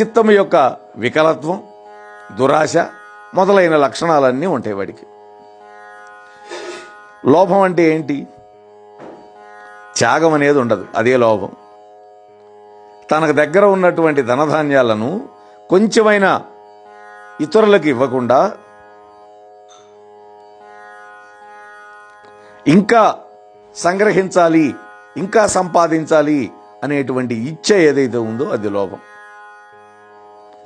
చిత్తం యొక్క వికలత్వం దురాశ మొదలైన లక్షణాలన్నీ ఉంటాయి వాడికి. లోభం అంటే ఏంటి? త్యాగం అనేది ఉండదు అదే లోభం. తనకు దగ్గర ఉన్నటువంటి ధనధాన్యాలను కొంచెమైనా ఇతరులకు ఇవ్వకుండా ఇంకా సంగ్రహించాలి ఇంకా సంపాదించాలి అనేటువంటి ఇచ్చ ఏదైతే ఉందో అది లోభం.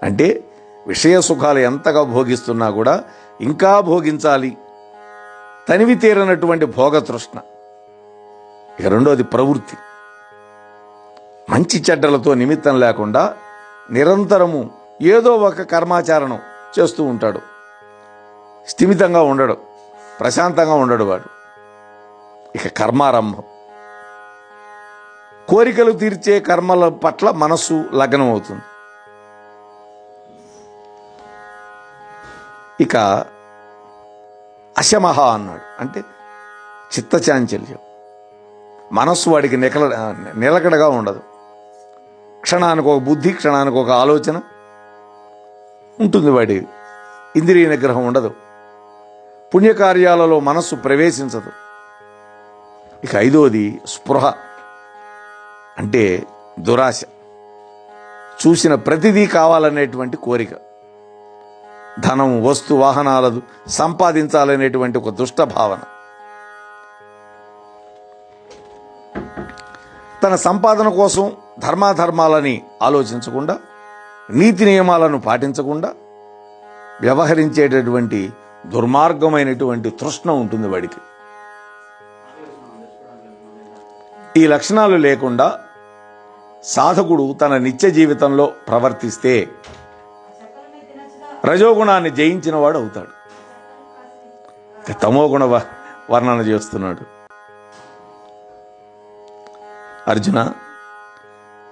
అంటే విషయ సుఖాలు ఎంతగా భోగిస్తున్నా కూడా ఇంకా భోగించాలి. తనివి తీరనటువంటి భోగతృష్ణ ఇక రెండోది ప్రవృత్తి. మంచి చెడ్డలతో నిమిత్తం లేకుండా నిరంతరము ఏదో ఒక కర్మాచరణం చేస్తూ ఉంటాడు. స్థిమితంగా ఉండడు. ప్రశాంతంగా ఉండడు వాడు. ఇక కర్మారంభం. కోరికలు తీర్చే కర్మల పట్ల మనస్సు లగ్నం అవుతుంది ఇక అశమహ అన్నాడు. అంటే చిత్తచాంచల్యం. మనస్సు వాడికి నికల నిలకడగా ఉండదు. క్షణానికి ఒక బుద్ధి క్షణానికి ఒక ఆలోచన ఉంటుంది వాడి. ఇంద్రియ నిగ్రహం ఉండదు. పుణ్యకార్యాలలో మనస్సు ప్రవేశించదు. ఇక ఐదోది స్పృహ. అంటే దురాశ. చూసిన ప్రతిదీ కావాలనేటువంటి కోరిక. ధనం వస్తు వాహనాలదు సంపాదించాలనేటువంటి ఒక దుష్ట భావన. తన సంపాదన కోసం ధర్మాధర్మాలని ఆలోచించకుండా నీతి నియమాలను పాటించకుండా వ్యవహరించేటటువంటి దుర్మార్గమైనటువంటి తృష్ణ ఉంటుంది వాడికి. ఈ లక్షణాలు లేకుండా సాధకుడు తన నిత్య జీవితంలో ప్రవర్తిస్తే రజోగుణాన్ని జయించిన వాడు అవుతాడు. తమో తమోగుణ వ- వర్ణన చేస్తున్నాడు. అర్జున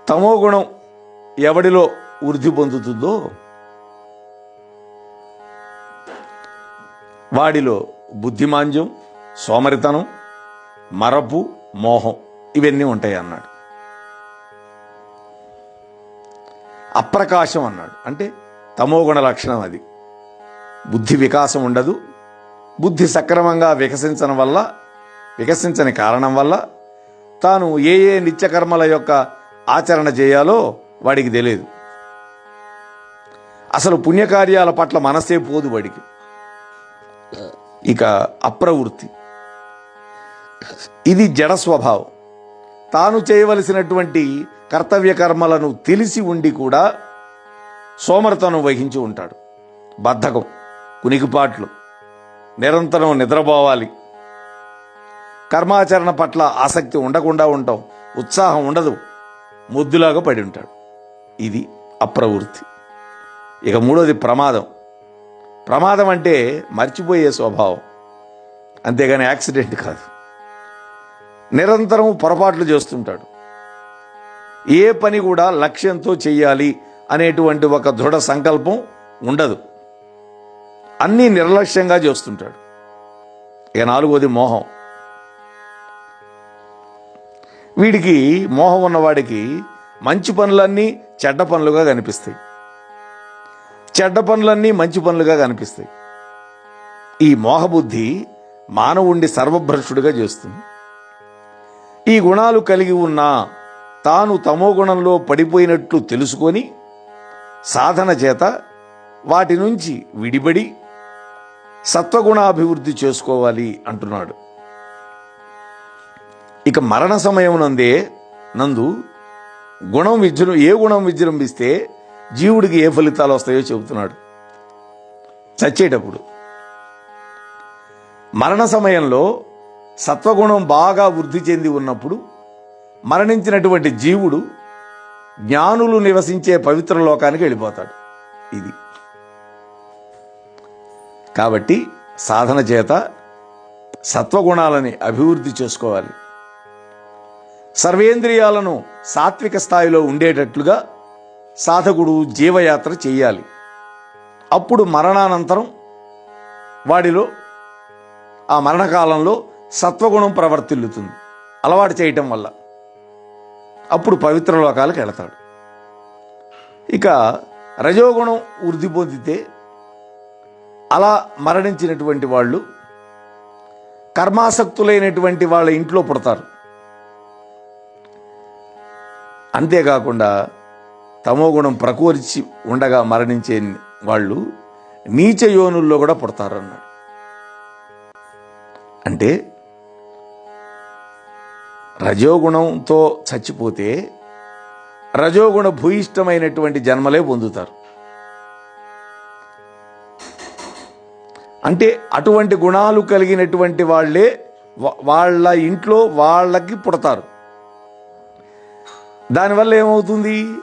తమోగుణం ఎవడిలో వృద్ధి పొందుతుందో వాడిలో బుద్ధిమాంద్యం సోమరితనం మరపు మోహం ఇవన్నీ ఉంటాయి అన్నాడు అప్రకాశం అన్నాడు. అంటే తమోగుణ లక్షణం అది. బుద్ధి వికాసం ఉండదు. బుద్ధి సక్రమంగా వికసించడం వల్ల వికసించని కారణం వల్ల తాను ఏ ఏ నిత్యకర్మల యొక్క ఆచరణ చేయాలో వాడికి తెలియదు. అసలు పుణ్యకార్యాల పట్ల మనసే పోదు వాడికి. ఇక అప్రవృత్తి. ఇది జడ స్వభావం. తాను చేయవలసినటువంటి కర్తవ్య కర్మలను తెలిసి ఉండి కూడా సోమరతనం వహించి ఉంటాడు. బద్ధకం కునికిపాట్లు నిరంతరం నిద్రపోవాలి. కర్మాచరణ పట్ల ఆసక్తి ఉండకుండా ఉంటాం ఉత్సాహం ఉండదు. ముద్దులాగా పడి ఉంటాడు. ఇది అప్రవృత్తి. ఇక మూడోది ప్రమాదం. ప్రమాదం అంటే మర్చిపోయే స్వభావం. అంతేగాని యాక్సిడెంట్ కాదు. నిరంతరం పొరపాట్లు చేస్తుంటాడు. ఏ పని కూడా లక్ష్యంతో చెయ్యాలి అనేటువంటి ఒక దృఢ సంకల్పం ఉండదు. అన్నీ నిర్లక్ష్యంగా చేస్తుంటాడు. ఇక నాలుగోది మోహం. వీడికి మోహం ఉన్నవాడికి మంచి పనులన్నీ చెడ్డ పనులుగా కనిపిస్తాయి. చెడ్డ పనులన్నీ మంచి పనులుగా కనిపిస్తాయి. ఈ మోహబుద్ధి మానవుణ్ణి సర్వభ్రష్టుడిగా చేస్తుంది. ఈ గుణాలు కలిగి ఉన్న తాను తమో గుణంలో పడిపోయినట్లు తెలుసుకొని సాధన చేత వాటి నుంచి విడిబడి సత్వగుణాభివృద్ధి చేసుకోవాలి అంటున్నాడు. ఇక మరణ సమయం నందే నందు గుణం విజృ ఏ గుణం విజృంభిస్తే జీవుడికి ఏ ఫలితాలు వస్తాయో చెబుతున్నాడు. చచ్చేటప్పుడు. మరణ సమయంలో సత్వగుణం బాగా వృద్ధి చెంది ఉన్నప్పుడు మరణించినటువంటి జీవుడు జ్ఞానులు నివసించే పవిత్ర లోకానికి వెళ్ళిపోతాడు. ఇది. కాబట్టి సాధన చేత సత్వగుణాలని అభివృద్ధి చేసుకోవాలి. సర్వేంద్రియాలను సాత్విక స్థాయిలో ఉండేటట్లుగా సాధకుడు జీవయాత్ర చేయాలి. అప్పుడు మరణానంతరం వాడిలో ఆ మరణకాలంలో సత్వగుణం ప్రవర్తిల్లుతుంది. అలవాటు చేయటం వల్ల. అప్పుడు పవిత్ర లోకాలకు వెళతాడు. ఇక రజోగుణం వృద్ధి పొందితే అలా మరణించినటువంటి వాళ్ళు కర్మాసక్తులైనటువంటి వాళ్ళ ఇంట్లో పుడతారు. అంతేకాకుండా తమో గుణం ప్రకోరిచి ఉండగా మరణించే వాళ్ళు నీచ యోనుల్లో కూడా పుడతారు అన్నాడు అంటే రజోగుణంతో చచ్చిపోతే రజోగుణ భూయిష్టమైనటువంటి జన్మలే పొందుతారు. అంటే అటువంటి గుణాలు కలిగినటువంటి వాళ్ళే వాళ్ళ ఇంట్లో వాళ్ళకి పుడతారు. దానివల్ల ఏమవుతుంది?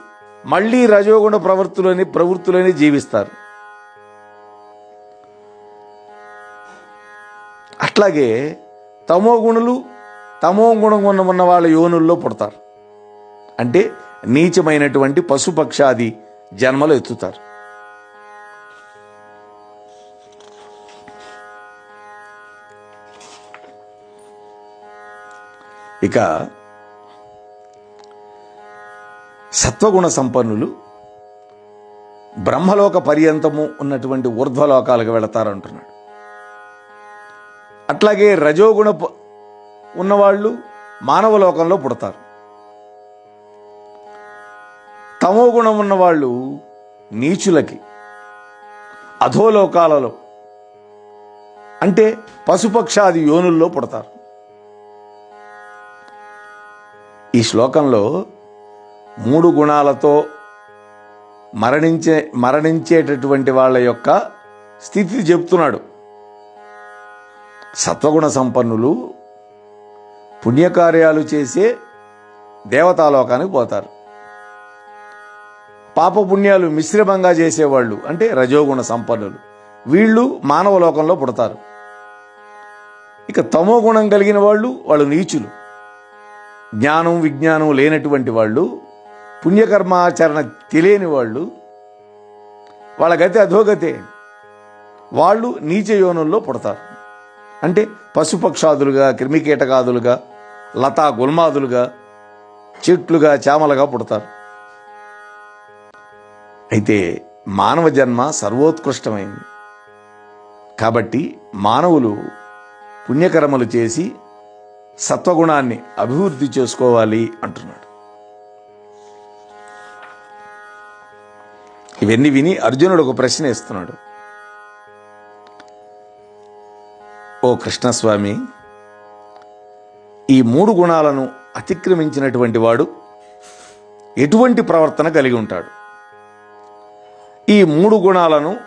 మళ్ళీ రజోగుణ ప్రవృత్తులని ప్రవృత్తులని జీవిస్తారు. అట్లాగే తమో గుణులు తమో గుణం ఉన్న వాళ్ళ యోనుల్లో పుడతారు. అంటే నీచమైనటువంటి పశుపక్షాది జన్మలు ఎత్తుతారు. ఇక సత్వగుణ సంపన్నులు బ్రహ్మలోక పర్యంతము ఉన్నటువంటి ఊర్ధ్వలోకాలకు వెళతారంటున్నాడు. అట్లాగే రజోగుణ ఉన్నవాళ్ళు మానవ లోకంలో పుడతారు. తమో గుణం ఉన్నవాళ్ళు నీచులకి అధోలోకాలలో అంటే పశుపక్షాది యోనుల్లో పుడతారు. ఈ శ్లోకంలో మూడు గుణాలతో మరణించే మరణించేటటువంటి వాళ్ళ యొక్క స్థితి చెప్తున్నాడు. సత్వగుణ సంపన్నులు పుణ్యకార్యాలు చేసే దేవతాలోకానికి పోతారు. పాపపుణ్యాలు మిశ్రమంగా చేసేవాళ్ళు అంటే రజోగుణ సంపన్నులు. వీళ్ళు మానవ లోకంలో పుడతారు. ఇక తమో గుణం కలిగిన వాళ్ళు వాళ్ళు నీచులు. జ్ఞానం విజ్ఞానం లేనటువంటి వాళ్ళు పుణ్యకర్మాచరణ తెలియని వాళ్ళు వాళ్ళ గతి అధోగతే వాళ్ళు నీచ యోనుల్లో పుడతారు. అంటే పశుపక్షాదులుగా క్రిమికీటకాదులుగా లతా గుల్మాదులుగా చెట్లుగా చామలుగా పుడతారు. అయితే మానవ జన్మ సర్వోత్కృష్టమైంది. కాబట్టి మానవులు పుణ్యకర్మలు చేసి సత్వగుణాన్ని అభివృద్ధి చేసుకోవాలి అంటున్నాడు. ఇవన్నీ విని అర్జునుడు ఒక ప్రశ్న ఇస్తున్నాడు ఓ కృష్ణస్వామి ఈ మూడు గుణాలను అతిక్రమించినటువంటి వాడు ఎటువంటి ప్రవర్తన కలిగి ఉంటాడు? ఈ మూడు గుణాలను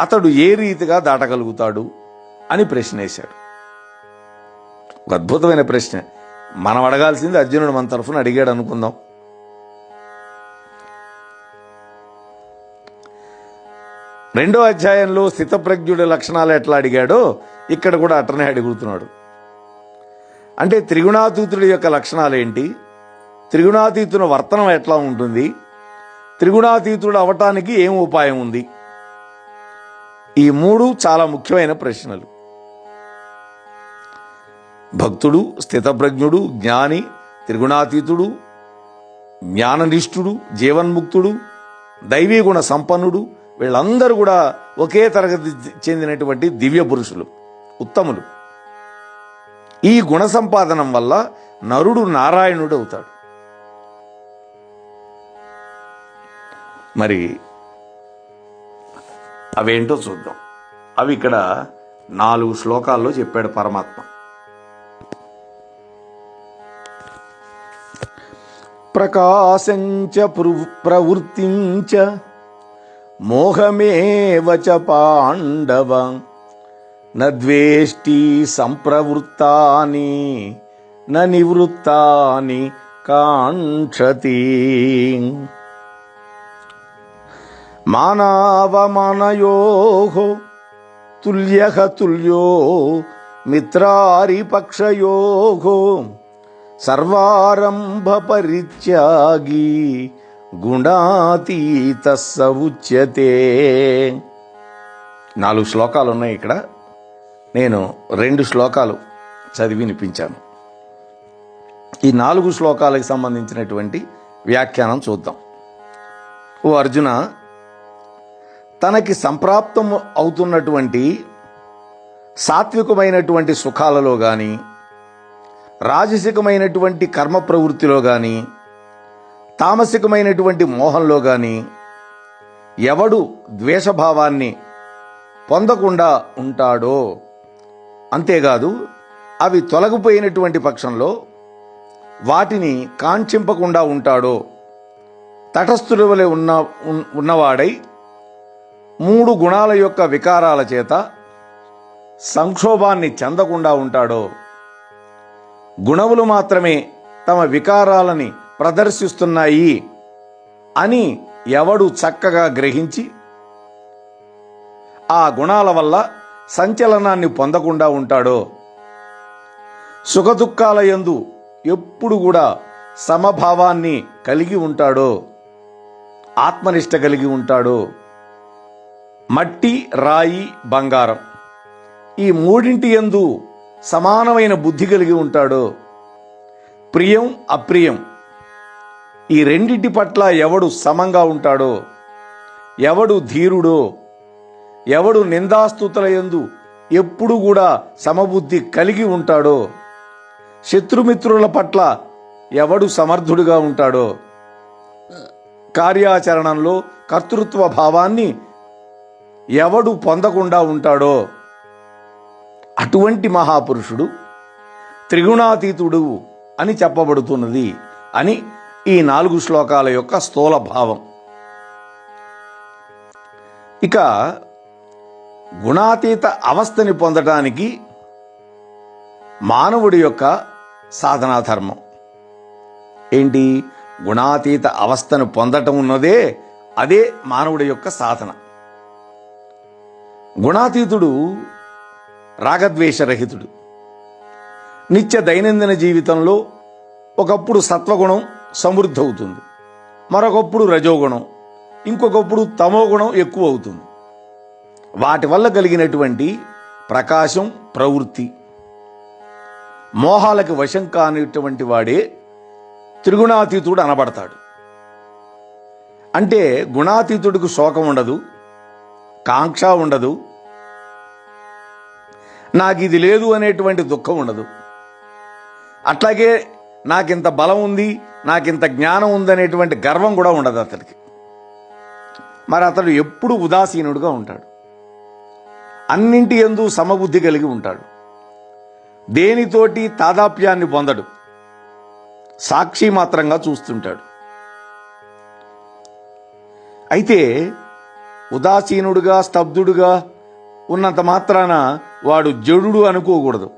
అతడు ఏ రీతిగా దాటగలుగుతాడు అని ప్రశ్న వేశాడు ఒక అద్భుతమైన ప్రశ్న. మనం అడగాల్సింది అర్జునుడు మన తరఫున అడిగాడు అనుకుందాం. రెండో అధ్యాయంలో స్థితప్రజ్ఞుడి లక్షణాలు ఎట్లా అడిగాడో ఇక్కడ కూడా అట్లనే అడుగుతున్నాడు. అంటే త్రిగుణాతీతుడి యొక్క లక్షణాలు ఏంటి త్రిగుణాతీతుని వర్తనం ఎట్లా ఉంటుంది? త్రిగుణాతీతుడు అవటానికి ఏం ఉపాయం ఉంది? ఈ మూడు చాలా ముఖ్యమైన ప్రశ్నలు. భక్తుడు స్థితప్రజ్ఞుడు జ్ఞాని త్రిగుణాతీతుడు జ్ఞాననిష్ఠుడు జీవన్ముక్తుడు దైవీ గుణ సంపన్నుడు వీళ్ళందరూ కూడా ఒకే తరగతి చెందినటువంటి దివ్య పురుషులు ఉత్తములు. ఈ గుణ సంపాదనం వల్ల నరుడు నారాయణుడు అవుతాడు. మరి అవేంటో చూద్దాం. అవి ఇక్కడ నాలుగు శ్లోకాల్లో చెప్పాడు పరమాత్మ. ప్రకాశంచ ప్రవృత్తించ మోహమేవ పాండవ. నద్వేష్టి సంప్రవృత్తాని న నివృత్తాని కాంక్షతి. మానవమనయో తుల్య తుల్యో మిత్రారిపక్షయో సర్వారంభ పరిత్యాగి గుణాతీత ఉచ్యతే. నాలుగు శ్లోకాలు ఉన్నాయి ఇక్కడ. నేను రెండు శ్లోకాలు చదివి వినిపించాను. ఈ నాలుగు శ్లోకాలకు సంబంధించినటువంటి వ్యాఖ్యానం చూద్దాం. ఓ అర్జున తనకి సంప్రాప్తం అవుతున్నటువంటి సాత్వికమైనటువంటి సుఖాలలో కానీ రాజసికమైనటువంటి కర్మ ప్రవృత్తిలో కానీ తామసికమైనటువంటి మోహంలో కానీ ఎవడు ద్వేషభావాన్ని పొందకుండా ఉంటాడో అంతేకాదు అవి తొలగిపోయినటువంటి పక్షంలో వాటిని కాంచింపకుండా ఉంటాడో తటస్థుల వలె ఉన్న ఉన్- ఉన్నవాడై మూడు గుణాల యొక్క వికారాల చేత సంక్షోభాన్ని చెందకుండా ఉంటాడో గుణములు మాత్రమే తమ వికారాలని ప్రదర్శిస్తున్నాయి అని ఎవడు చక్కగా గ్రహించి ఆ గుణాల వల్ల సంచలనాన్ని పొందకుండా ఉంటాడో? సుఖదుఖాల యందు ఎప్పుడు కూడా సమభావాన్ని కలిగి ఉంటాడో? ఆత్మనిష్ట కలిగి ఉంటాడో? మట్టి రాయి బంగారం ఈ మూడింటి యందు సమానమైన బుద్ధి కలిగి ఉంటాడో? ప్రియం అప్రియం ఈ రెండింటి పట్ల ఎవడు సమంగా ఉంటాడో? ఎవడు ధీరుడో? ఎవడు నిందాస్తుతుల యందు ఎప్పుడు కూడా సమబుద్ధి కలిగి ఉంటాడో శత్రుమిత్రుల పట్ల ఎవడు సమర్థుడుగా ఉంటాడో కార్యాచరణంలో కర్తృత్వ భావాన్ని ఎవడు పొందకుండా ఉంటాడో అటువంటి మహాపురుషుడు త్రిగుణాతీతుడు అని చెప్పబడుతున్నది అని ఈ నాలుగు శ్లోకాల యొక్క స్థూల భావం. ఇక గుణాతీత అవస్థని పొందటానికి మానవుడి యొక్క సాధనా ధర్మం ఏంటి? గుణాతీత అవస్థను పొందటం ఉన్నదే అదే మానవుడి యొక్క సాధన. గుణాతీతుడు రాగద్వేషరహితుడు. నిత్య దైనందిన జీవితంలో ఒకప్పుడు సత్వగుణం సమృద్ధి అవుతుంది మరొకప్పుడు రజోగుణం. ఇంకొకప్పుడు తమోగుణం ఎక్కువ అవుతుంది వాటి వల్ల కలిగినటువంటి ప్రకాశం ప్రవృత్తి. మోహాలకు వశం కానిటువంటి వాడే త్రిగుణాతీతుడు అనబడతాడు. అంటే గుణాతీతుడికి శోకం ఉండదు కాంక్ష ఉండదు నాకు ఇది లేదు అనేటువంటి దుఃఖం ఉండదు. అట్లాగే నాకింత బలం ఉంది నాకింత జ్ఞానం ఉందనేటువంటి గర్వం కూడా ఉండదు అతడికి మరి అతడు ఎప్పుడు ఉదాసీనుడుగా ఉంటాడు. అన్నింటి ఎందు సమబుద్ధి కలిగి ఉంటాడు. దేనితోటి తాదాప్యాన్ని పొందడు? సాక్షి మాత్రంగా చూస్తుంటాడు. అయితే ఉదాసీనుడుగా స్తబ్దుడుగా ఉన్నంత మాత్రాన వాడు జడుడు అనుకోకూడదు.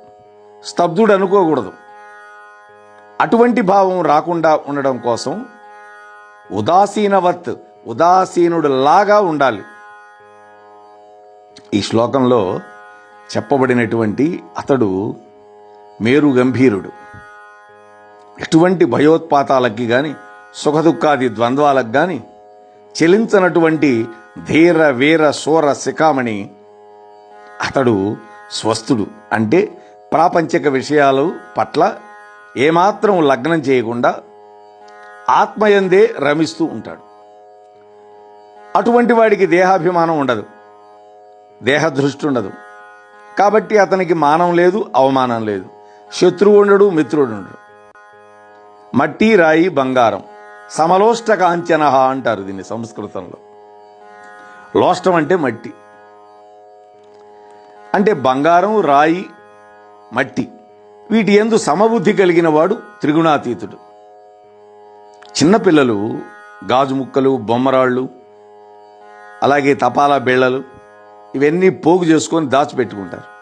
స్తబ్దుడు అనుకోకూడదు. అటువంటి భావం రాకుండా ఉండడం కోసం ఉదాసీనవత్ ఉదాసీనుడు లాగా ఉండాలి. ఈ శ్లోకంలో చెప్పబడినటువంటి అతడు మేరు గంభీరుడు ఎటువంటి భయోత్పాతాలకి గాని సుఖదుఖాది ద్వంద్వాలకు గాని చెలించనటువంటి ధీర వీర శూర శిఖామణి అతడు స్వస్థుడు. అంటే ప్రాపంచిక విషయాలు పట్ల ఏమాత్రం లగ్నం చేయకుండా ఆత్మయందే రమిస్తూ ఉంటాడు. అటువంటి వాడికి దేహాభిమానం ఉండదు. దేహదృష్టి ఉండదు. కాబట్టి అతనికి మానం లేదు అవమానం లేదు. శత్రువు ఉండడు మిత్రుడు ఉండడు. మట్టి రాయి బంగారం. సమలోష్ట కాంచన అంటారు దీన్ని సంస్కృతంలో. లోష్టం అంటే మట్టి. అంటే బంగారం రాయి మట్టి. వీటి ఎందు సమబుద్ధి కలిగిన వాడు త్రిగుణాతీతుడు. చిన్నపిల్లలు గాజు ముక్కలు బొమ్మరాళ్ళు అలాగే తపాలా బిళ్ళలు ఇవన్నీ పోగు చేసుకొని దాచిపెట్టుకుంటారు.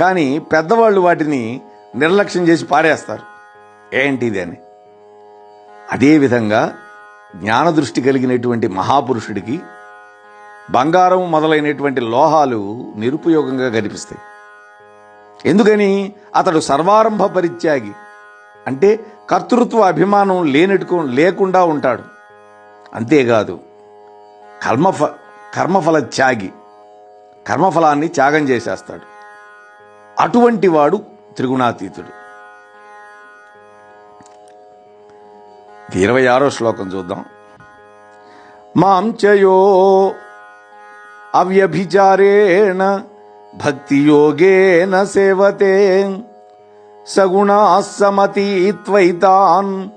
కానీ పెద్దవాళ్ళు వాటిని నిర్లక్ష్యం చేసి పారేస్తారు. ఏంటిది అని? అదేవిధంగా జ్ఞానదృష్టి కలిగినటువంటి మహాపురుషుడికి బంగారం మొదలైనటువంటి లోహాలు నిరుపయోగంగా కనిపిస్తాయి. ఎందుకని? అతడు సర్వారంభ పరిత్యాగి. అంటే కర్తృత్వ అభిమానం లేనట్టుకో లేకుండా ఉంటాడు. అంతేకాదు కర్మఫ కర్మఫల త్యాగి. కర్మఫలాన్ని త్యాగం చేసేస్తాడు. అటువంటి వాడు త్రిగుణాతీతుడు. ఇరవై ఆరో శ్లోకం చూద్దాం. మాం చయో అవ్యభిచారేణ భక్తియోగేన సేవతే సగుణా సమతీత్వైతాన్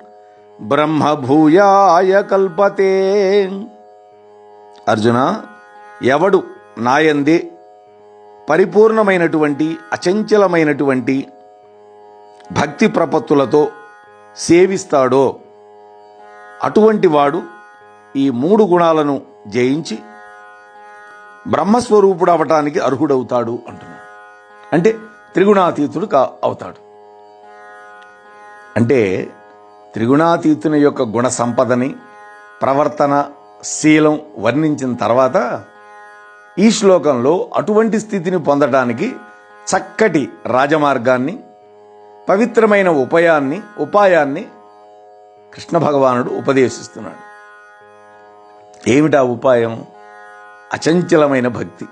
బ్రహ్మభూయాయ కల్పతే. అర్జున ఎవడు నాయందే పరిపూర్ణమైనటువంటి అచంచలమైనటువంటి భక్తి ప్రపత్తులతో సేవిస్తాడో అటువంటి వాడు ఈ మూడు గుణాలను జయించి బ్రహ్మస్వరూపుడు అవటానికి అర్హుడవుతాడు అంటున్నాడు. అంటే త్రిగుణాతీతుడు కా అవుతాడు. అంటే త్రిగుణాతీతుని యొక్క గుణ సంపదని ప్రవర్తన శీలం వర్ణించిన తర్వాత ఈ శ్లోకంలో అటువంటి స్థితిని పొందడానికి చక్కటి రాజమార్గాన్ని పవిత్రమైన ఉపాయాన్ని ఉపాయాన్ని కృష్ణ భగవానుడు ఉపదేశిస్తున్నాడు. ఏమిటా ఉపాయం? అచంచలమైన భక్తి.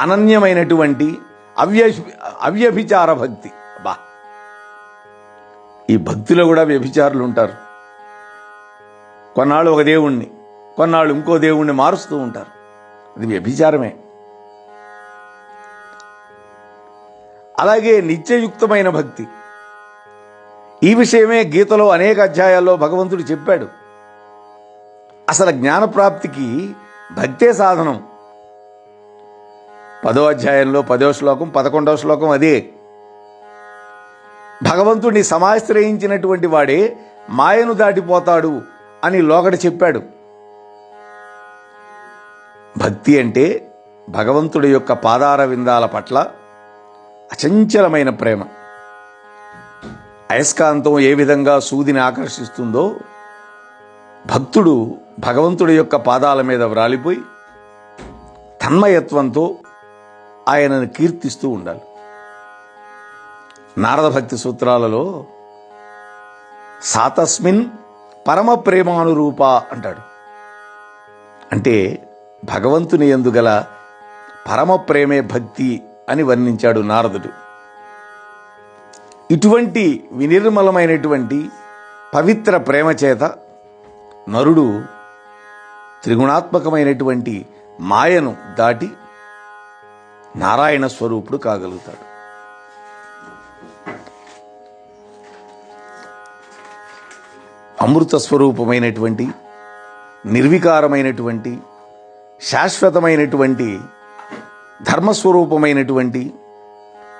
అనన్యమైనటువంటి అవ్య అవ్యభిచార భక్తి. బా ఈ భక్తిలో కూడా వ్యభిచారులు ఉంటారు కొన్నాళ్ళు ఒక దేవుణ్ణి కొన్నాళ్ళు ఇంకో దేవుణ్ణి మారుస్తూ ఉంటారు. అది వ్యభిచారమే అలాగే నిత్యయుక్తమైన భక్తి. ఈ విషయమే గీతలో అనేక అధ్యాయాల్లో భగవంతుడు చెప్పాడు. అసలు జ్ఞానప్రాప్తికి భక్తే సాధనం. పదో అధ్యాయంలో పదో శ్లోకం పదకొండవ శ్లోకం అదే. భగవంతుడిని సమాశ్రయించినటువంటి వాడే మాయను దాటిపోతాడు అని లోగడ చెప్పాడు. భక్తి అంటే భగవంతుడి యొక్క పాదార విందాల పట్ల అచంచలమైన ప్రేమ. అయస్కాంతం ఏ విధంగా సూదిని ఆకర్షిస్తుందో భక్తుడు భగవంతుడి యొక్క పాదాల మీద వ్రాలిపోయి తన్మయత్వంతో ఆయనను కీర్తిస్తూ ఉండాలి. నారద భక్తి సూత్రాలలో సాతస్మిన్ పరమ ప్రేమానురూప అంటాడు. అంటే భగవంతుని ఎందుగల పరమ ప్రేమే భక్తి అని వర్ణించాడు నారదుడు. ఇటువంటి వినిర్మలమైనటువంటి పవిత్ర ప్రేమ చేత నరుడు త్రిగుణాత్మకమైనటువంటి మాయను దాటి నారాయణ స్వరూపుడు కాగలుగుతాడు. అమృత స్వరూపమైనటువంటి నిర్వికారమైనటువంటి శాశ్వతమైనటువంటి ధర్మస్వరూపమైనటువంటి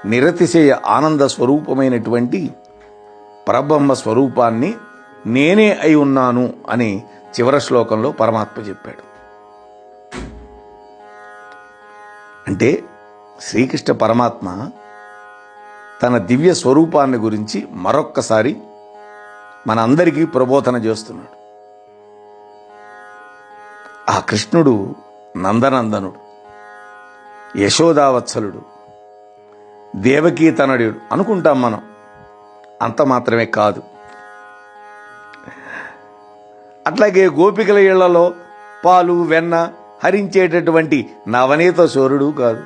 నిరతిశయ ఆనంద స్వరూపమైనటువంటి పరబ్రహ్మ స్వరూపాన్ని నేనే అయి ఉన్నాను అని చివరి శ్లోకంలో పరమాత్మ చెప్పాడు. అంటే శ్రీకృష్ణ పరమాత్మ తన దివ్య స్వరూపాన్ని గురించి మరొక్కసారి మనందరికీ ప్రబోధన చేస్తున్నాడు. ఆ కృష్ణుడు నందనందనుడు యశోదావత్సలుడు దేవకీ తనయుడు అనుకుంటాం మనం. అంత మాత్రమే కాదు. అట్లాగే గోపికల ఇళ్ళలో పాలు వెన్న హరించేటటువంటి నవనీత సూర్యుడు కాదు.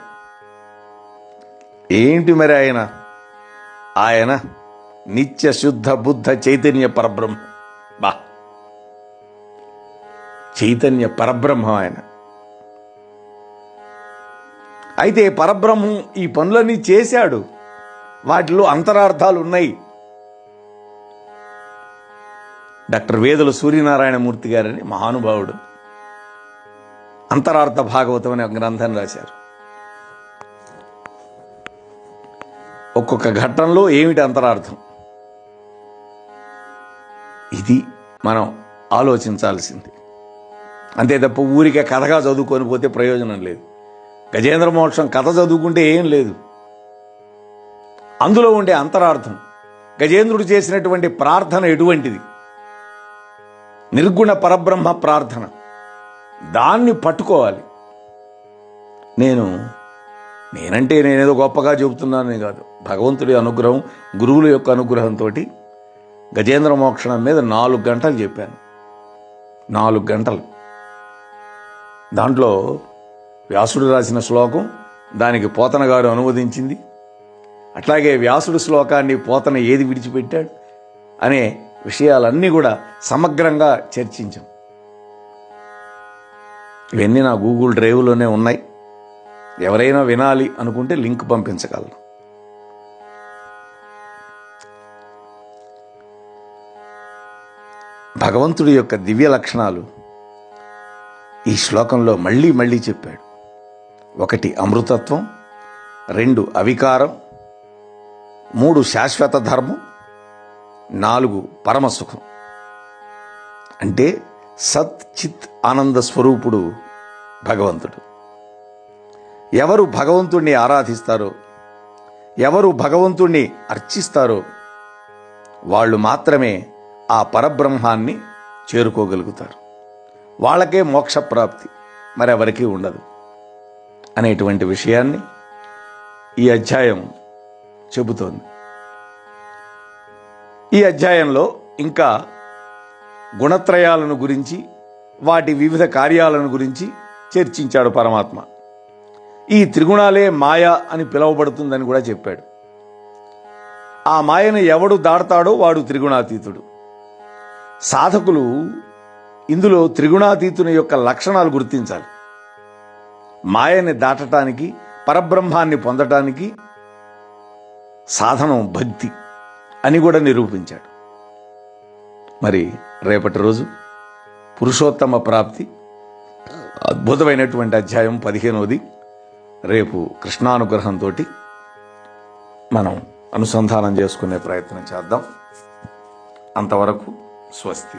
ఏంటి మరి ఆయన? ఆయన నిత్య శుద్ధ బుద్ధ చైతన్య పరబ్రహ్మ. బా! చైతన్య పరబ్రహ్మం ఆయన. అయితే పరబ్రహ్మం ఈ పనులన్నీ చేశాడు. వాటిలో అంతరార్థాలు ఉన్నాయి. డాక్టర్ వేదుల సూర్యనారాయణమూర్తి గారని మహానుభావుడు అంతరార్థ భాగవతం అనే ఒక గ్రంథం రాశారు. ఒక్కొక్క ఘట్టంలో ఏమిటి అంతరార్థం? ఇది మనం ఆలోచించాల్సింది. అంతే తప్ప ఊరికే కథగా చదువుకొని పోతే ప్రయోజనం లేదు. గజేంద్ర మోక్షం కథ చదువుకుంటే ఏం లేదు. అందులో ఉండే అంతరార్థం గజేంద్రుడు చేసినటువంటి ప్రార్థన ఎటువంటిది? నిర్గుణ పరబ్రహ్మ ప్రార్థన. దాన్ని పట్టుకోవాలి. నేను నేనంటే నేనేదో గొప్పగా చెబుతున్నానని కాదు. భగవంతుడి అనుగ్రహం గురువుల యొక్క అనుగ్రహంతో గజేంద్ర మోక్షణం మీద నాలుగు గంటలు చెప్పాను. నాలుగు గంటలు. దాంట్లో వ్యాసుడు రాసిన శ్లోకం దానికి పోతన గారు అనువదించింది. అట్లాగే వ్యాసుడు శ్లోకాన్ని పోతన ఏది విడిచిపెట్టాడు అనే విషయాలన్నీ కూడా సమగ్రంగా చర్చించాం. ఇవన్నీ నా గూగుల్ డ్రైవ్లోనే ఉన్నాయి. ఎవరైనా వినాలి అనుకుంటే లింక్ పంపించగలను. భగవంతుడి యొక్క దివ్య లక్షణాలు ఈ శ్లోకంలో మళ్ళీ మళ్ళీ చెప్పాడు. ఒకటి అమృతత్వం రెండు అవికారం మూడు శాశ్వత ధర్మం నాలుగు పరమసుఖం. అంటే సత్ చిత్ ఆనంద స్వరూపుడు భగవంతుడు. ఎవరు భగవంతుణ్ణి ఆరాధిస్తారో ఎవరు భగవంతుణ్ణి అర్చిస్తారో వాళ్ళు మాత్రమే ఆ పరబ్రహ్మాన్ని చేరుకోగలుగుతారు. వాళ్ళకే మోక్షప్రాప్తి మరెవరికీ ఉండదు. అనేటువంటి విషయాన్ని ఈ అధ్యాయం చెబుతోంది. ఈ అధ్యాయంలో ఇంకా గుణత్రయాలను గురించి వాటి వివిధ కార్యాలను గురించి చర్చించాడు పరమాత్మ. ఈ త్రిగుణాలే మాయ అని పిలువబడుతుందని కూడా చెప్పాడు. ఆ మాయను ఎవడు దాడతాడో వాడు త్రిగుణాతీతుడు. సాధకులు ఇందులో త్రిగుణాతీతుని యొక్క లక్షణాలు గుర్తించాలి. మాయని దాటటానికి పరబ్రహ్మాన్ని పొందటానికి సాధనం భక్తి అని కూడా నిరూపించాడు. మరి రేపటి రోజు పురుషోత్తమ ప్రాప్తి అద్భుతమైనటువంటి అధ్యాయం పదిహేనవది రేపు కృష్ణానుగ్రహంతో మనం అనుసంధానం చేసుకునే ప్రయత్నం చేద్దాం. అంతవరకు స్వస్తి.